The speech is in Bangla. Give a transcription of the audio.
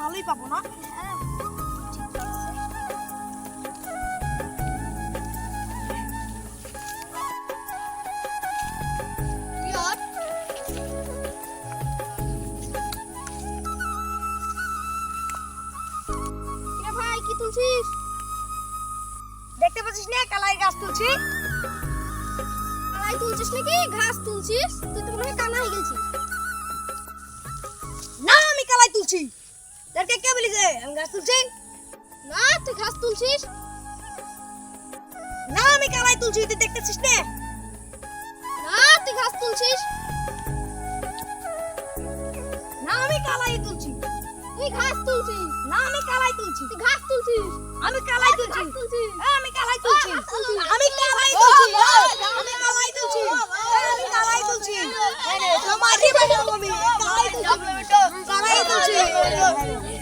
ভালোই পাবো না? তুলছিস? দেখতে পাচ্ছিস না? কালাই তুলছি। কালাই তুলছিস ঘাস তুলছিস? তুই না, আমি কালাই তুলছি। দেখতে কে বলিছে আমি গাছ তুলছি না তুই ঘাস তুলছিস না আমি কালাই তুলছি তুই দেখতেছিস না না তুই ঘাস তুলছিস না আমি কালাই তুলছি তুই ঘাস তুলছিস না আমি কালাই তুলছি তুই ঘাস তুলছিস আমি কালাই তুলছি হ্যাঁ, আমি কালাই তুলছি আমি কালাই তুলছি আমি কালাই তুলছি আমি কালাই তুলছি তোমারই বানাবো আমি কালাই তুলছি কালাই তুলছি